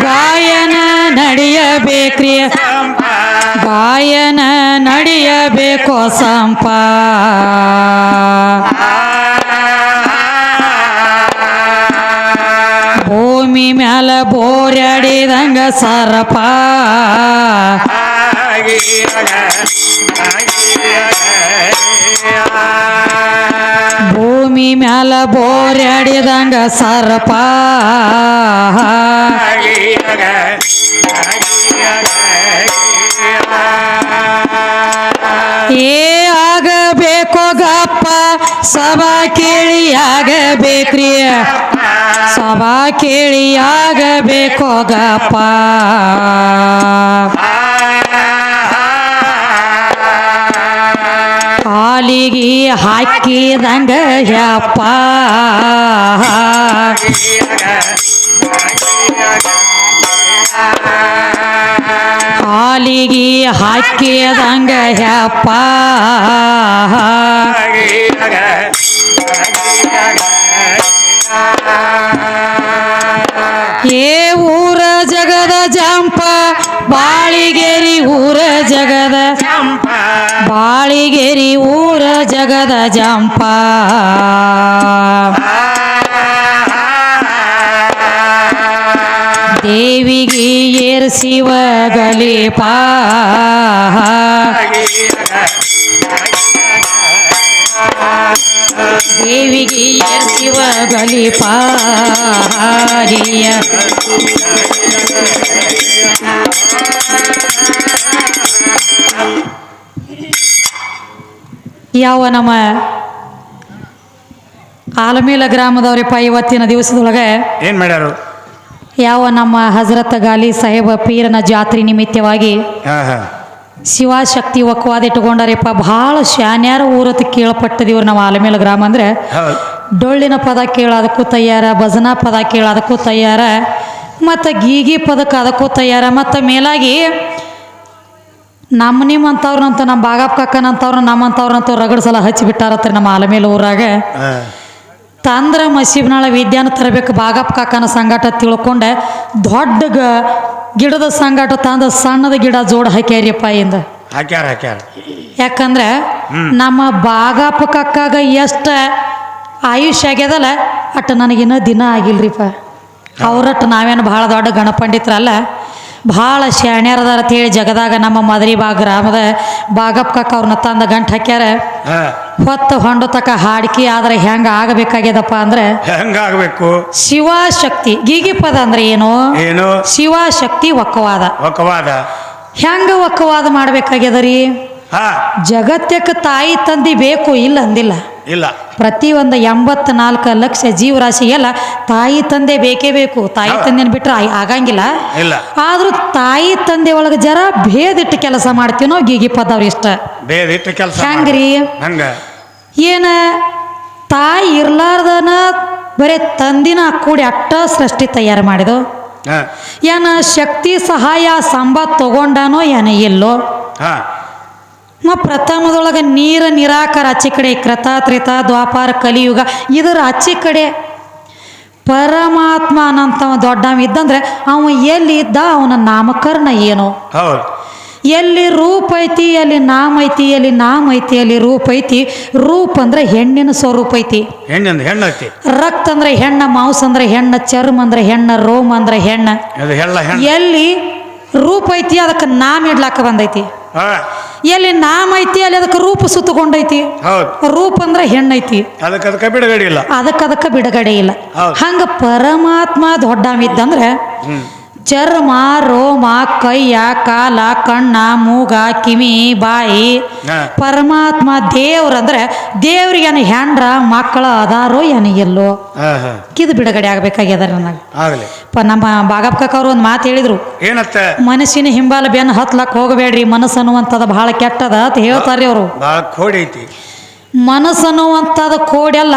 ಗಾಯನ ನಡೆಯಬೇಕ್ರಿ. ಗಾಯನ ನಡೆಯಬೇಕು ಸಂಪ. ಭೂಮಿ ಮ್ಯಾಲ ಬೋರ್ಯಾಡಿದಂಗ ಸರಪ. ಭೂಮಿ ಮ್ಯಾಲ ಬೋರ್ಯಾಡಿದಂಗ ಸರಪ. ಏ ಆಗಬೇಕು ಗಪ್ಪ ಸಭಾ ಕೇಳಿ ಆಗಬೇಕ್ರಿ. ಸಭಾ ಕೇಳಿ ಆಗಬೇಕು ಗಪ್ಪ. ಕಾಲಿಗೆ ಹಾಕಿದಂಗ ಯಪ್ಪ. ಕಾಲಿಗೆ ಹಾಕಿದಂಗ ಯಪ್ಪ. ಏ ಊರ ಜಗದ ಜಂಪ, ಬಾಳಿಗೆರಿ ಊರ ಜಗದ ಬಾಳಿಗೆರಿ ಊರ ಜಗದ ಜಂಪ. ದೇವಿಗೆ ಏರ್ಸಿವ ದೇವಿಗೆಯ ದೇವಿಗೆ ಪಾರಿಯ ಯಾವ ನಮ್ಮ ಆಲಮೇಲ ಗ್ರಾಮದವ್ರಪ್ಪ ಇವತ್ತಿನ ದಿವಸದೊಳಗೆ ಏನ್ ಮಾಡ್ಯಾರು? ಯಾವ ನಮ್ಮ ಹಜರತ್ ಗಾಲಿ ಸಾಹೇಬ ಪೀರನ ಜಾತ್ರೆ ನಿಮಿತ್ತವಾಗಿ ಶಿವಶಕ್ತಿ ಒಕ್ಕವಾದ ಇಟ್ಕೊಂಡಾರಪ್ಪ ಭಾಳ ಶಾನ್ಯಾರ ಊರತ್ ಕೇಳಪಟ್ಟದಿವ್ರು ನಮ್ಮ ಆಲಮೇಲ ಗ್ರಾಮ ಅಂದ್ರೆ. ಡೊಳ್ಳಿನ ಪದ ಕೇಳೋದಕ್ಕೂ ತಯಾರ ಭಜನಾ ಪದ ಕೇಳೋದಕ್ಕೂ ತಯಾರ ಮತ್ತು ಗೀಗಿ ಪದಕ್ಕೆ ಅದಕ್ಕೂ ತಯಾರ ಮತ್ತು ಮೇಲಾಗಿ ನಮ್ಮ ನಿಮ್ಮಂಥವ್ರನ್ನಂತ ನಮ್ಮ ಬಾಗಪ್ಪ ಕಕ್ಕನಂತವ್ರು ನಮ್ಮಂಥವ್ರಂತೂ ರಗಡ್ ಸಲ ಹಚ್ಚಿಬಿಟ್ಟಾರತ್ರಿ ನಮ್ಮ ಆಲಮೇಲ ಊರಾಗ. ತಂದ್ರ ಮಸೀಬ್ನಾಳ ವಿದ್ಯಾನ ತರಬೇಕು ಬಾಗಪ್ಪ ಕಾಕನ ಸಂಗಾಟ ತಿಳ್ಕೊಂಡೆ ದೊಡ್ಡ ಗ ಗಿಡದ ಸಂಗಾಟ ತಂದ ಸಣ್ಣದ ಗಿಡ ಜೋಡ್ ಹಾಕ್ಯಾರಿಯಪ್ಪ ಇಂದ. ಹಾಕ್ಯಾರ ಹಾಕ್ಯಾರ. ಯಾಕಂದ್ರೆ ನಮ್ಮ ಬಾಗಪ್ಪ ಕಕ್ಕಾಗ ಎಷ್ಟು ಆಯುಷ್ಯ ಆಗ್ಯದಲ್ಲ ಅಟ್ ನನಗಿನ್ನೂ ದಿನ ಆಗಿಲ್ರಿಪ್ಪ. ಅವ್ರಟ್ಟು ನಾವೇನು ಭಾಳ ದೊಡ್ಡ ಗಣಪಂಡಿತ್ರಲ್ಲ ಭಾಳ ಶಾಣ್ಯರದಾರ ಹೇಳಿ ಜಗದಾಗ ನಮ್ಮ ಮದರಿ ಬಾ ಗ್ರಾಮದ ಬಾಗಪ್ಪ ಕಕ್ಕ ಅವ್ರನ್ನ ತಂದ ಗಂಟು ಹಾಕ್ಯಾರ. ಹೊತ್ತು ಹೊಂಡು ತಕ ಹಾಡ್ಕಿ ಆದ್ರೆ ಹೆಂಗ ಆಗಬೇಕಾಗ್ಯದಪ್ಪ ಅಂದ್ರೆ ಹೆಂಗಾಗಬೇಕು ಶಿವಶಕ್ತಿ. ಗೀಗಿ ಪದ ಅಂದ್ರೆ ಏನು? ಏನು? ಶಿವಶಕ್ತಿ ಒಕ್ಕವಾದ. ಒಕ್ಕವಾದ. ಹೆಂಗ ಒಕ್ಕವಾದ ಮಾಡ್ಬೇಕಾಗ್ಯದ ರೀ? ಜಗತ್ತಕ್ಕೆ ತಾಯಿ ತಂದಿ ಬೇಕು ಇಲ್ಲ ಅಂದಿಲ್ಲ. ಇಲ್ಲ. ಪ್ರತಿ ಒಂದು ಎಂಬತ್ನಾಲ್ಕು ಲಕ್ಷ ಜೀವರಾಶಿಗೆಲ್ಲ ತಾಯಿ ತಂದೆ ಬೇಕೇ ಬೇಕು. ತಾಯಿ ತಂದೆ ತಂದೆನ ಬಿಟ್ರೆ ಆಯ್- ಆಗಂಗಿಲ್ಲ. ಇಲ್ಲ. ಆದ್ರೂ ತಾಯಿ ತಂದೆ ಒಳಗೆ ಜರ ಭೇದಿಟ್ಟು ಕೆಲಸ ಮಾಡ್ತೀವಿ ನಾವು ಗೀಗಿ ಪದವ್ರು ಇಷ್ಟ. ಬೇದಿಟ್ಟು ಕೆಲಸ ಹೆಂಗ್ರಿ? ಹಂಗ? ಏನ ತಾಯಿ ಇರ್ಲಾರ್ದನ ಬರೇ ತಂದಿನ ಕೂಡಿ ಅಟ್ಟ ಸೃಷ್ಟಿ ತಯಾರು ಮಾಡಿದು? ಏನ ಶಕ್ತಿ ಸಹಾಯ ಸಂಬ ತಗೊಂಡಾನೋ ಏನ ಇಲ್ಲೋ? ಹಾ. ಮ ಪ್ರಥಮದೊಳಗೆ ನೀರ ನಿರಾಕಾರ ಆಚೆ ಕಡೆ ಕೃತಾತ್ರಿತ ತ್ರೇತ ದ್ವಾಪಾರ ಕಲಿಯುಗ ಇದರ ಅಚ್ಚೆ ಕಡೆ. ಪರಮಾತ್ಮ ಅನ್ನಂತ ದೊಡ್ಡವ ಇದ್ದಂದ್ರೆ ಅವ ಎಲ್ಲಿ ಇದ್ದ ಅವನ ನಾಮಕರಣ ಏನು? ಎಲ್ಲಿ ರೂಪ ಐತಿ ಅಲ್ಲಿ ನಾಮ ಐತಿ ಎಲ್ಲಿ ನಾಮ ಐತಿ ಅಲ್ಲಿ ರೂಪ ಐತಿ ರೂಪ ಅಂದ್ರೆ ಹೆಣ್ಣಿನ ಸ್ವರೂಪ ಐತಿ. ಹೆಣ್ಣೈತಿ ರಕ್ತ ಅಂದ್ರೆ ಹೆಣ್ಣ ಮಾಂಸ ಅಂದ್ರೆ ಹೆಣ್ಣ ಚರ್ಮ ಅಂದ್ರೆ ಹೆಣ್ಣ ರೋಮ ಅಂದ್ರೆ ಹೆಣ್ಣ. ಎಲ್ಲಿ ರೂಪ ಐತಿ ಅದಕ್ಕೆ ನಾಮ ಇಡ್ಲಾಕ ಬಂದೈತಿ. ಎಲ್ಲಿ ನಾಮ ಐತಿ ಅಲ್ಲಿ ಅದಕ್ಕೆ ರೂಪ ಸುತ್ತಕೊಂಡೈತಿ. ರೂಪ ಅಂದ್ರೆ ಹೆಣ್ಣೈತಿ. ಅದಕ್ಕೆ ಅದಕ್ಕೆ ಬಿಡುಗಡೆ ಇಲ್ಲ. ಅದಕ್ಕೆ ಅದಕ್ಕೆ ಬಿಡುಗಡೆ ಇಲ್ಲ. ಹಂಗ ಪರಮಾತ್ಮ ದೊಡ್ಡವಿದ್ದಂದ್ರೆ ಚರ್ಮ ರೋಮ ಕೈಯ ಕಾಲ ಕಣ್ಣ ಮೂಗ ಕಿವಿ ಬಾಯಿ. ಪರಮಾತ್ಮ ದೇವ್ರಂದ್ರೆ ದೇವ್ರಿಗೇನು ಹೆಂಡ್ರ ಮಕ್ಕಳ ಅದಾರೋ ಏನು ಹಾ ಕಿದು ಬಿಡುಗಡೆ ಆಗ್ಬೇಕಾಗ್ಯದ ನನಗೆ. ನಮ್ಮ ಬಾಗಪ್ಪ ಅವರು ಒಂದು ಮಾತು ಹೇಳಿದ್ರು. ಏನತ್ತ? ಮನಸ್ಸಿನ ಹಿಂಬಾಲ ಬೆನ್ನು ಹತ್ಲಕ್ ಹೋಗಬೇಡ್ರಿ ಮನಸ್ಸು ಅನ್ನುವಂಥದ್ದು ಬಹಳ ಕೆಟ್ಟದ ಅಂತ ಹೇಳ್ತಾರೆ ಅವರು. ಭಾಳ ಕೋಡಿ ಐತಿ. ಮನಸ್ಸು ಅನ್ನುವಂಥದ್ದು ಕೋಡೆಲ್ಲ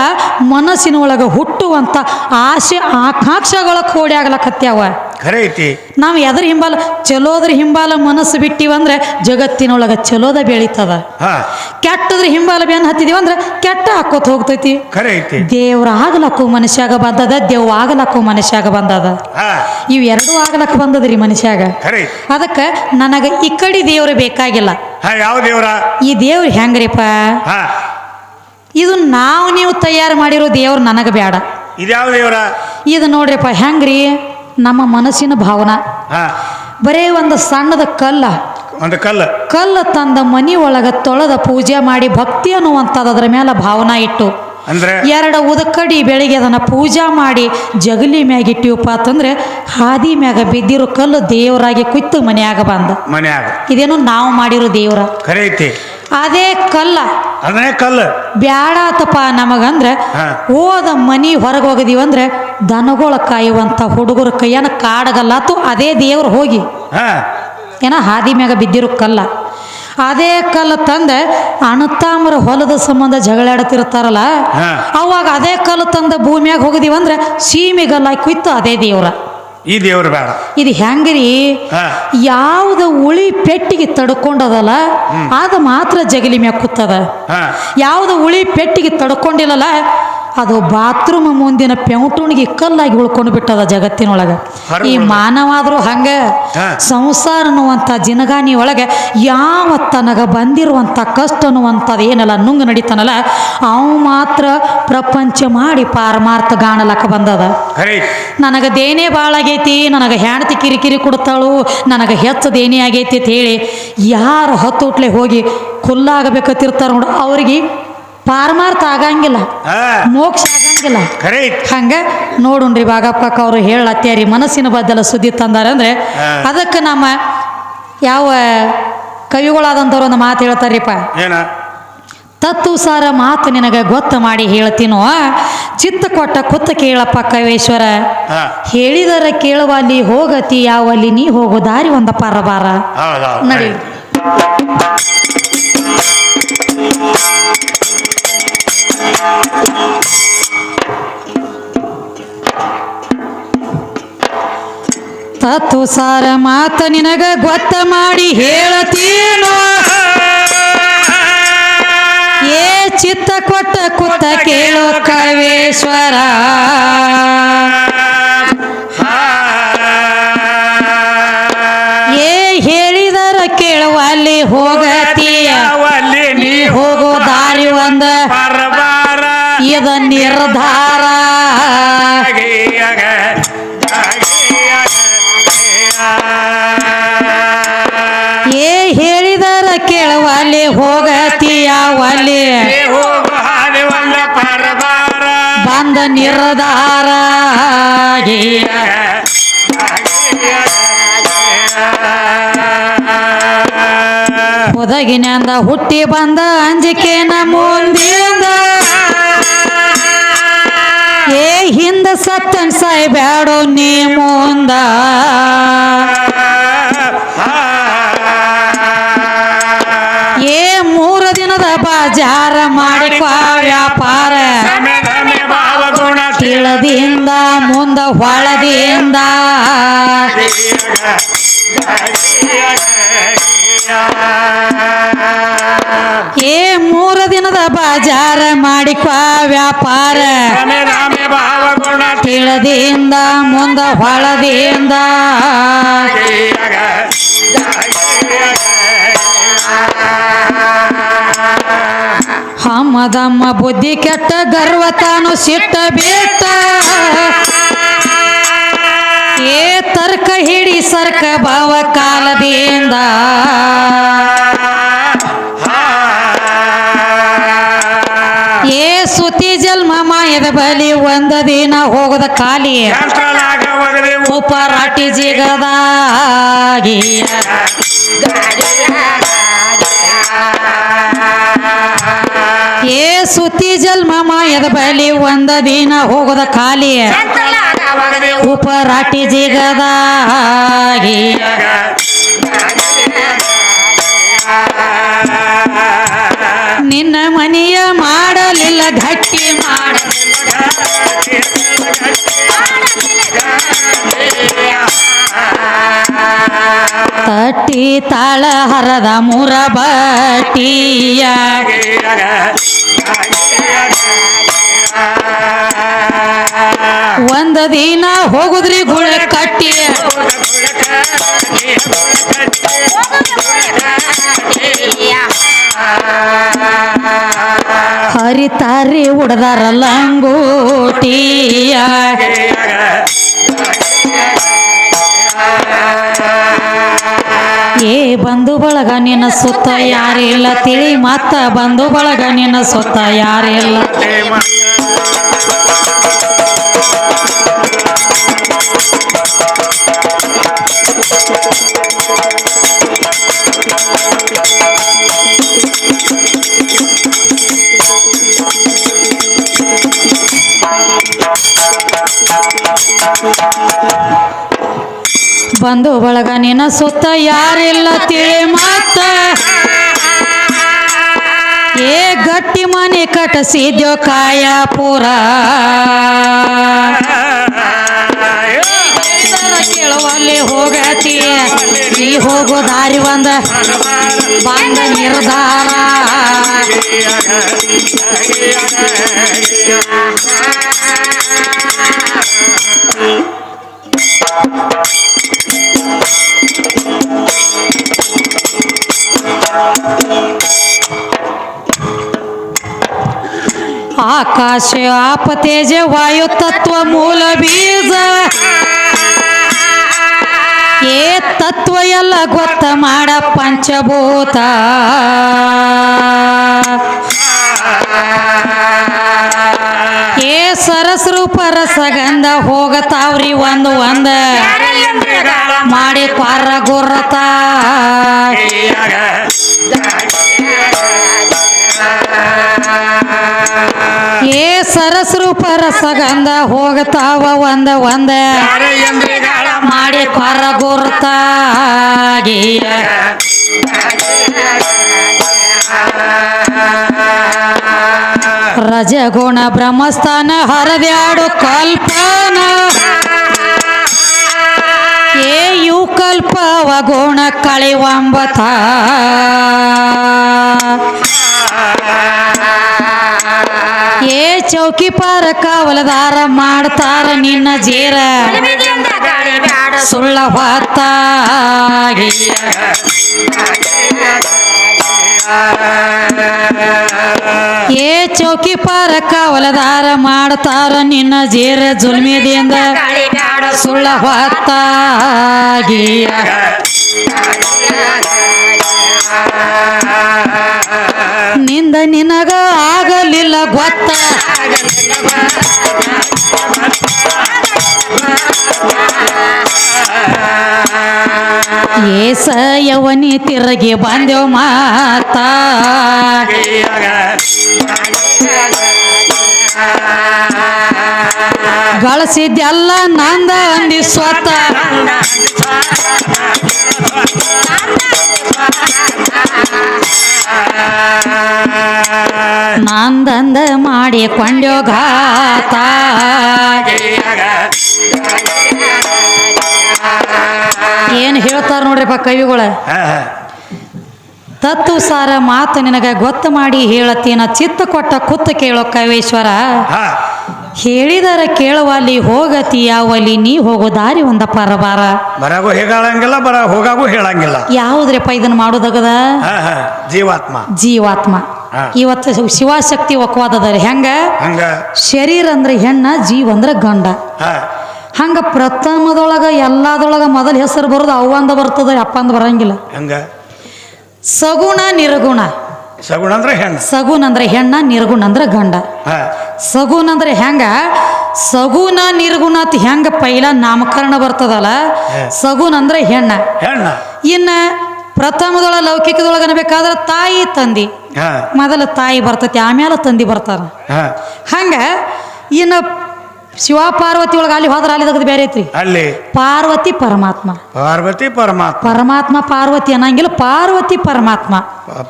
ಮನಸ್ಸಿನ ಒಳಗೆ ಹುಟ್ಟುವಂಥ ಆಸೆ ಆಕಾಂಕ್ಷೆಗಳ ಕೋಡಿ ಆಗ್ಲಕತ್ಯಾವ. ಖರೆ ಐತಿ. ನಾವು ಎದ್ರ ಹಿಂಬಾಲ ಚಲೋದ್ರ ಹಿಂಬಾಲ ಮನಸ್ಸು ಬಿಟ್ಟಿವಂದ್ರೆ ಜಗತ್ತಿನೊಳಗೆ ಚಲೋದ ಬೆಳೀತದ. ಕೆಟ್ಟದ್ರ ಹಿಂಬಾಲ ಬೆನ್ ಹತ್ತಿದೀವಂದ್ರೆ ಕೆಟ್ಟ ಹಾಕೋತ ಹೋಗ್ತೈತಿ. ಖರೆ ಐತಿ. ದೇವ್ರ ಆಗಲಕ್ಕೂ ಮನುಷ್ಯಾಗ ಬಂದದ ದೇವ್ ಆಗಲಕ್ಕೂ ಮನುಷ್ಯಾಗ ಬಂದದ. ಇವ್ ಎರಡು ಆಗಲಕ್ಕ ಬಂದದ್ರಿ ಮನುಷ್ಯಾಗ. ಅದಕ್ಕ ನನಗ ಈ ಕಡೆ ದೇವ್ರು ಬೇಕಾಗಿಲ್ಲ. ಯಾವ ದೇವ್ರ? ಈ ದೇವ್ರು ಹೆಂಗ್ರಿಪ್ಪ? ಇದು ನಾವು ನೀವು ತಯಾರು ಮಾಡಿರೋ ದೇವ್ರ ನನಗೆ ಬೇಡ ಇದ್ಯಾವ ದೇವ್ರ? ಇದು ನೋಡ್ರಿಪ್ಪ ಹೆಂಗ್ರಿ? ನಮ್ಮ ಮನಸ್ಸಿನ ಭಾವನ. ಬರೇ ಒಂದು ಸಣ್ಣದ ಕಲ್ಲ. ಒಂದು ಕಲ್ಲ. ಕಲ್ಲ ತಂದ ಮನಿ ಒಳಗ ತೊಳೆದ ಪೂಜೆ ಮಾಡಿ ಭಕ್ತಿ ಅನ್ನುವಂಥದ್ದು ಅದರ ಮೇಲೆ ಭಾವನಾ ಇಟ್ಟು. ಅಂದ್ರೆ? ಎರಡು ಉದಕಡಿ ಬೆಳಿಗ್ಗೆ ಅದನ್ನು ಪೂಜಾ ಮಾಡಿ ಜಗಲಿ ಮ್ಯಾಗ ಇಟ್ಟಿವಪ್ಪ ಅಂತಂದ್ರೆ ಹಾದಿ ಮ್ಯಾಗ ಬಿದ್ದಿರೋ ಕಲ್ಲು ದೇವರಾಗಿ ಕುಯ್ತು ಮನೆಯಾಗ ಬಂದ. ಮನೆಯಾಗ. ಇದೇನು ನಾವು ಮಾಡಿರೋ ದೇವರ. ಕರೆ ಐತಿ. ಅದೇ ಕಲ್ಲ. ಅದೇ ಕಲ್ಲ. ಬ್ಯಾಡಾತಪ್ಪ ನಮಗಂದ್ರೆ ಓದ ಹೋದ ಮನಿ ಹೊರಗೆ ಹೋಗದೀವಂದ್ರೆ ದನಗಳ ಕಾಯುವಂತ ಹುಡುಗರ ಕೈಯನ್ನ ಕಾಡಗಲ್ಲಾತು ಅದೇ ದೇವ್ರು ಹೋಗಿ. ಏನ ಹಾದಿ ಮ್ಯಾಗ ಬಿದ್ದಿರೋ ಕಲ್ಲ. ಅದೇ ಕಲ್ಲು ತಂದ ಅಣತಾಮರ ಹೊಲದ ಸಂಬಂಧ ಜಗಳಾಡ್ತಿರ್ತಾರಲ್ಲ. ಅವಾಗ ಅದೇ ಕಲ್ಲು ತಂದ ಭೂಮಿಯಾಗ ಅಂದ್ರೆ ಸೀಮೆಗಲ್ಲ ಕುಯ್ತು ಅದೇ ದೇವ್ರ. ಈ ದೇವ್ರು ಬೇಡ. ಇದು ಹೆಂಗ್ರಿ? ಯಾವ್ದ ಯಾವ್ದು ಉಳಿ ಪೆಟ್ಟಿಗೆ ತಡ್ಕೊಂಡದಲ್ಲ ಅದು ಮಾತ್ರ ಜಗಲಿ ಮ್ಯಾಗ ಕೂತದ. ಯಾವುದು ಉಳಿ ಪೆಟ್ಟಿಗೆ ತಡ್ಕೊಂಡಿಲ್ಲಲ್ಲ ಅದು ಬಾತ್ರೂಮ್ ಮುಂದಿನ ಪೆಂಟುಣಿಗೆ ಕಲ್ಲಾಗಿ ಉಳ್ಕೊಂಡು ಬಿಟ್ಟದ ಜಗತ್ತಿನೊಳಗೆ. ಈ ಮಾನವಾದರೂ ಹಂಗ ಸಂಸಾರ ಅನ್ನುವಂಥ ಜಿನಗಾನಿ ಒಳಗೆ ಯಾವ ತನಗ ಬಂದಿರುವಂಥ ಕಷ್ಟ ಅನ್ನುವಂಥದ್ದು ಏನಲ್ಲ ನುಂಗು ನಡೀತಾನಲ್ಲ ಅವು ಮಾತ್ರ ಪ್ರಪಂಚ ಮಾಡಿ ಪಾರಮಾರ್ಥ ಗಾಣಲಕ್ಕ ಬಂದದ. ನನಗೆ ದೇನೆ ಭಾಳ ಆಗೈತಿ ನನಗೆ ಹೆಂಡತಿ ಕಿರಿಕಿರಿ ಕೊಡ್ತಾಳು ನನಗೆ ಹೆಚ್ಚು ದೇನೆ ಆಗೈತಿ ಅಂತ ಹೇಳಿ ಯಾರು ಹತ್ತುಟ್ಲೆ ಹೋಗಿ ಖುಲ್ಲಾಗಬೇಕತ್ತಿರ್ತಾರ ನೋಡು ಅವ್ರಿಗೆ ಪಾರಮಾರ್ಥ ಆಗಂಗಿಲ್ಲ. ಮೋಕ್ಷ ಆಗಂಗಿಲ್ಲ. ಹಂಗ ನೋಡುಣ್ರಿ ಬಾಗಪ್ಪ ಅವರು ಹೇಳತ್ತೇರಿ ಮನಸ್ಸಿನ ಬದ್ದಲ ಸುದ್ದಿ ತಂದಾರೆ ಅಂದ್ರೆ ಅದಕ್ಕೆ ನಮ್ಮ ಯಾವ ಕವಿಗಳಾದಂಥವ್ರು ಒಂದು ಮಾತು ಹೇಳ್ತಾರ್ರಿಪ್ಪ ತತ್ತು ಸಾರ ಮಾತು ನಿನಗೆ ಗೊತ್ತ ಮಾಡಿ ಹೇಳ್ತೀನೋ? ಚಿತ್ತ ಕೊಟ್ಟ ಕುತ್ತ ಕೇಳಪ್ಪ ಕವೇಶ್ವರ. ಹೇಳಿದರ ಹೇಳಿದರ ಕೇಳುವಲ್ಲಿ ಹೋಗತಿ ಯಾವಲ್ಲಿ ನೀ ಹೋಗೋ ದಾರಿ ಒಂದ ಪರಬಾರ ನಡಿ. ತತ್ತು ಸಾರ ಮಾತ ನಿನಗ ಗೊತ್ತ ಮಾಡಿ ಹೇಳತೀನೋ? ಏ ಚಿತ್ತ ಕೊಟ್ಟ ಕುತ್ತ ಕೇಳೋ ಕವೇಶ್ವರ ನಿರ್ಧಾರ ಏ ಹೇಳಿದರ ಕೇಳವಲ್ಲಿ ಹೋಗತಿಯ ಪರಬಾರ ಬಂದ ನಿರ್ಧಾರ. ಒದಗಿನಿಂದ ಹುಟ್ಟಿ ಬಂದ ಅಂಜಿಕೆ ಏ ಹಿಂದ ಸತ್ತನ್ ಸಾಯ್ಬ್ಯಾಡೋ ನೀ ಮುಂದ. ಏ ಮೂರು ದಿನದ ಬಾಜಾರ ಮಾಡಿಕ ವ್ಯಾಪಾರ. ತಿಳದಿಂದ ಮುಂದ ಹೊಳದಿಂದ. ಏ ಮೂರು ದಿನದ ಬಾಜಾರ ಮಾಡಿಕೊ ವ್ಯಾಪಾರ. ತಿಳದಿಂದ ಮುಂದ ಹೊಳದಿಂದ. ಹಮ್ಮದಮ್ಮ ಬುದ್ಧಿ ಕೆಟ್ಟ ಗರ್ವ ತಾನು ಸಿಟ್ಟ ಬೇಟ ಏ ತರ್ಕ ಹಿಡಿ ಸರ್ಕ ಭಾವ ಕಾಲದಿಂದ. ಮಾಯದ ಬಲಿ ಒಂದ ದಿನ ಹೋಗದ ಖಾಲಿ. ಉಪ ರಾಟಿ ಜಿಗದಾಗಿ. ಏ ಸುತಿ ಜಲ್ ಮಾಯದ ಬಲಿ ಒಂದ ದಿನ ಹೋಗದ ಖಾಲಿ. ಉಪರಾಟಿ ಜಿಗದಾಗಿ. ನಿನ್ನ ಮನೆಯ ಮಾಡಲಿಲ್ಲ ಗಟ್ಟಿ ಮಾಡ ತಟ್ಟಿ ತಾಳ ಹರದ ಮೂರ ಬಟ್ಟಿಯ ಒಂದ ದಿನ ಹೋಗುದ್ರಿ ಗುಳ ಕಟ್ಟಿ. ಹರಿತಾರಿ ಉಡದಾರ ಲಂಗೋಟಿಯ ಏ ಬಂಧು ಬಳಗ, ನಿನ್ನ ಸುತ್ತ ಯಾರಿಲ್ಲ. ತಿಳಿ ಮತ್ತ ಬಂಧು ಬಳಗ, ನಿನ್ನ ಸುತ್ತ ಯಾರಿಲ್ಲ. ಬಂಧು ಬಳಗ ನಿನ್ನ ಸುತ್ತ ಯಾರಿಲ್ಲ ತಿಳಿ ಮತ್ತ ಏ ಗಟ್ಟಿ ಮನೆ ಕಟಸಿದ್ಯೋ ಕಾಯ ಪೂರ ಕೇಳುವಲ್ಲಿ ಹೋಗತಿ ನೀ ಹೋಗೋ ದಾರಿ ಒಂದ ಬಂದ ನಿರ್ಧಾರ. ಆಕಾಶ ಆಪ ತೇಜ ವಾಯು ತತ್ವ ಮೂಲ ಬೀಜ. ಏ ತತ್ವ ಎಲ್ಲ ಗೊತ್ತ ಮಾಡ ಪಂಚಭೂತ. ಏ ಸರಸ್ರೂಪ ರಸಗಂಧ ಹೋಗತಾವ್ರಿ ಒಂದು ಒಂದ. ಮಾಡಿ ಪಾರ ಗುರ್ರತ ಏ ಸರಸ್ರೂಪ ರಸಗಂಧ ಹೋಗತಾವ ಒಂದ ಒಂದ. ಮಾಡಿ ಪಾರ ಗುರ್ತ ರಜಗುಣ ಬ್ರಹ್ಮಸ್ಥಾನ ಹರದ್ಯಾಡು ಕಲ್ಪನ. ಏ ಯು ಕಲ್ಪವ ಗುಣ ಕಳಿವಂಬತ. ಏ ಚೌಕಿ ಪಾರ ಕಾವಲದಾರ ಮಾಡ್ತಾರ ನಿನ್ನ ಜೀರ. ಸುಳ್ಳ ಏ ಚೌಕಿ ಪಾರಕ್ಕ ಹೊಲದಾರ ಮಾಡ್ತಾರ ನಿನ್ನ ಜೀರ ಜುಲ್ಮಿದಿಂದ ಸುಳ್ಳ ಹೊತ್ತಾಗಿ ನಿಂದ ನಿನಗ ಆಗಲಿಲ್ಲ ಗೊತ್ತ. ಏಸ ಯವನಿ ತಿರುಗಿ ಬಂದೆವು ಮಾತಾ. ಗಳಿಸಿದ್ದೆಲ್ಲ ನಂದ ಅಂದಿ ಸ್ವತ. ನಂದಂದ ಮಾಡಿ ಕೊಂಡ್ಯೋ ಘಾತ. ಏನ್ ಹೇಳ್ತಾರ ನೋಡ್ರಿಪ್ಪ ಕವಿಗಳ? ತತ್ತು ಸಾರ ಮಾತು ನಿನಗ ಗೊತ್ತ ಮಾಡಿ ಹೇಳತ್ತೀನ ಚಿತ್ತ ಕೊಟ್ಟ ಕುತ್ತ ಕೇಳೋ ಕವೇಶ್ವರ. ಹೇಳಿದರ ಕೇಳುವಲ್ಲಿ ಹೋಗತಿ ಯಾವಲ್ಲಿ ನೀ ಹೋಗೋ ದಾರಿ ಒಂದ ಪರಬಾರ. ಬರಾಗೂ ಹೇಳಂಗಿಲ್ಲ ಬರ ಹೋಗಾಗೂ ಹೇಳಂಗಿಲ್ಲ. ಯಾವುದ್ರಪ್ಪ ಇದನ್ನ ಮಾಡೋದಗದ. ಜೀವಾತ್ಮ. ಜೀವಾತ್ಮ. ಇವತ್ತು ಶಿವಶಕ್ತಿ ಒಕ್ಕವಾದದ ಹೆಂಗ? ಹಂಗ? ಶರೀರ ಅಂದ್ರೆ ಹೆಣ್ಣ ಜೀವ ಅಂದ್ರೆ ಗಂಡ. ಹಂಗ ಪ್ರಥಮದೊಳಗೆ ಎಲ್ಲದೊಳಗೆ ಮೊದಲ ಹೆಸರು ಬರೋದು ಅವ್ವಂದ ಬರ್ತದ ಅಪ್ಪಂದ ಬರಂಗಿಲ್ಲ. ಹಂಗ? ಸಗುಣ ನಿರ್ಗುಣ. ಸಗುಣ ಅಂದ್ರೆ ಹೆಣ್ಣು. ಸಗುಣ ಅಂದ್ರೆ ಹೆಣ್ಣ ನಿರ್ಗುಣ ಅಂದ್ರೆ ಗಂಡ. ಸಗುಣ ಸಗುನ್ ಅಂದ್ರೆ ಹೆಂಗ? ಸಗುಣ ನಿರ್ಗುಣ ಅಂತ ಹೆಂಗ ಪೈಲ ನಾಮಕರಣ ಬರ್ತದಲ್ಲ ಸಗುಣ ಸಗುನ್ ಅಂದ್ರೆ ಹೆಣ್ಣ. ಹೆಣ್ಣ. ಇನ್ನ ಪ್ರಥಮದೊಳ ಲೌಕಿಕದೊಳಗ ಅನ್ಬೇಕಾದ್ರೆ ತಾಯಿ ತಂದಿ. ಮೊದಲ ತಾಯಿ ಬರ್ತೈತಿ ಆಮೇಲೆ ತಂದಿ ಬರ್ತಾರ. ಹಂಗ ಇನ್ನು ಶಿವ ಪಾರ್ವತಿ ಒಳಗೆ ಅಲ್ಲಿ ಹೋದ್ರೆ ಅಲ್ಲಿ ತೆಗೆದು ಬೇರೆ ಐತ್ರಿ. ಅಲ್ಲಿ? ಪಾರ್ವತಿ ಪರಮಾತ್ಮ. ಪಾರ್ವತಿ ಪರಮಾತ್ಮ. ಪರಮಾತ್ಮ ಪಾರ್ವತಿ ಅನ್ನಂಗಿಲ್ಲ ಪಾರ್ವತಿ ಪರಮಾತ್ಮ.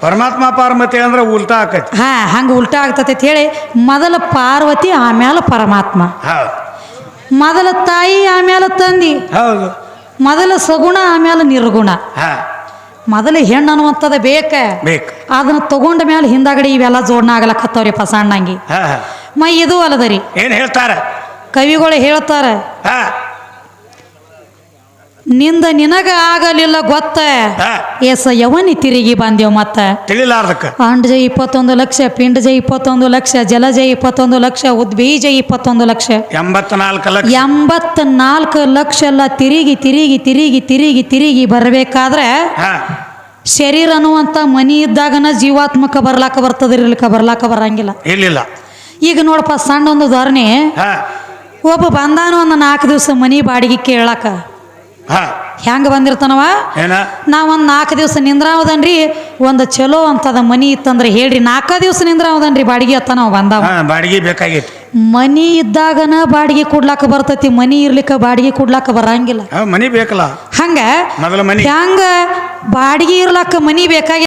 ಪರಮಾತ್ಮ ಪಾರ್ವತಿ ಅಂದ್ರೆ ಉಲ್ಟಾ ಆಕತಿ. ಹಾ ಹಂಗ ಉಲ್ಟಾ ಆಗ್ತತಿ ಅಂತ ಹೇಳಿ ಮೊದಲ ಪಾರ್ವತಿ ಆಮೇಲೆ ಪರಮಾತ್ಮ. ಹೌದು. ಮೊದಲ ತಾಯಿ ಆಮೇಲೆ ತಂದಿ. ಹೌದು. ಮೊದಲ ಸಗುಣ ಆಮೇಲೆ ನಿರ್ಗುಣ. ಹಾ. ಮೊದಲು ಹೆಣ್ಣು ಅನ್ನುವಂಥದ್ದು ಬೇಕ? ಬೇಕು. ಅದನ್ನ ತಗೊಂಡ ಮೇಲೆ ಹಿಂದಾಗಡೆ ಇವೆಲ್ಲ ಜೋಡ್ನ ಆಗಲಕ್ಕ ಹತ್ತವ್ರಿ ಹಾ ಹಾ. ಮೈ ಇದು ಅಲ್ಲದರಿ. ಏನ್ ಹೇಳ್ತಾರ? ಕವಿಗಳು ಹೇಳ್ತಾರೆ ನಿಂದ ನಿನಗ ಆಗಲಿಲ್ಲ ಗೊತ್ತ? ಎಸ ಏಸ ಯವನಿ ತಿರುಗಿ ಬಂದೇವ್ ಮತ್ತ. ತಿಳಿಲಾರ್ದಕ್ಕ. ಅಂಡಜ ಇಪ್ಪತ್ತೊಂದು ಲಕ್ಷ ಪಿಂಡಜ ಇಪ್ಪತ್ತೊಂದು ಲಕ್ಷ ಜಲಜ ಇಪ್ಪತ್ತೊಂದು ಲಕ್ಷ ಉದ್ಬೀಜ ಇಪ್ಪತ್ತೊಂದು ಲಕ್ಷ. ಎಂಬತ್ನಾಲ್ಕು ಲಕ್ಷ. ಎಂಬತ್ನಾಲ್ಕು ಲಕ್ಷ ಎಲ್ಲ ತಿರುಗಿ ತಿರುಗಿ ತಿರುಗಿ ತಿರುಗಿ ತಿರುಗಿ ಬರಬೇಕಾದ್ರೆ ಶರೀರ ಅನ್ನುವಂತ ಮನಿ ಇದ್ದಾಗನ ಜೀವಾತ್ಮಕ ಬರ್ಲಾಕ ಬರ್ತದ ಇರ್ಲಿಕ್ಕ ಬರ್ಲಾಕ ಬರಂಗಿಲ್ಲ. ಇಲ್ಲಿಲ್ಲ ಈಗ ನೋಡಪ್ಪ ಸಣ್ಣ ಒಂದು ಧೋರಣೆ ಒಬ್ಬ ಬಂದಾನು ಒಂದು ನಾಲ್ಕು ದಿವಸ ಮನಿ ಬಾಡಿಗೆ ಕೇಳಕ. ಹೆಂಗ ಬಂದಿರ್ತಾನವ? ನಾ ಒಂದು ನಾಲ್ಕು ದಿವಸ ನಿಂದ್ರಾವದನ್ರಿ ಒಂದು ಚಲೋ ಅಂತದ ಮನಿ ಇತ್ತಂದ್ರೆ ಹೇಳ್ರಿ ನಾಲ್ಕ ದಿವಸ ನಿಂದ್ರಾವದನ್ರಿ ಬಾಡಿಗೆ ಅತ್ತ ನಾವು ಬಂದಾವ. ಬಾಡಿಗೆ ಬೇಕಾಗಿತ್ತು ಮನಿ ಇದ್ದಾಗನ ಬಾಡಿಗೆ ಕೊಡ್ಲಾಕ ಬರ್ತೈತಿ ಮನಿ ಇರ್ಲಿಕ್ಕ ಬಾಡಿಗೆ ಕೊಡ್ಲಾಕ ಬರಂಗಿಲ್ಲ. ಮನಿ ಬೇಕಲ್ಲ. ಹಂಗ ಹೆಂಗ ಬಾಡಿಗೆ ಇರ್ಲಾಕ ಮನಿ ಬೇಕಾಗಿ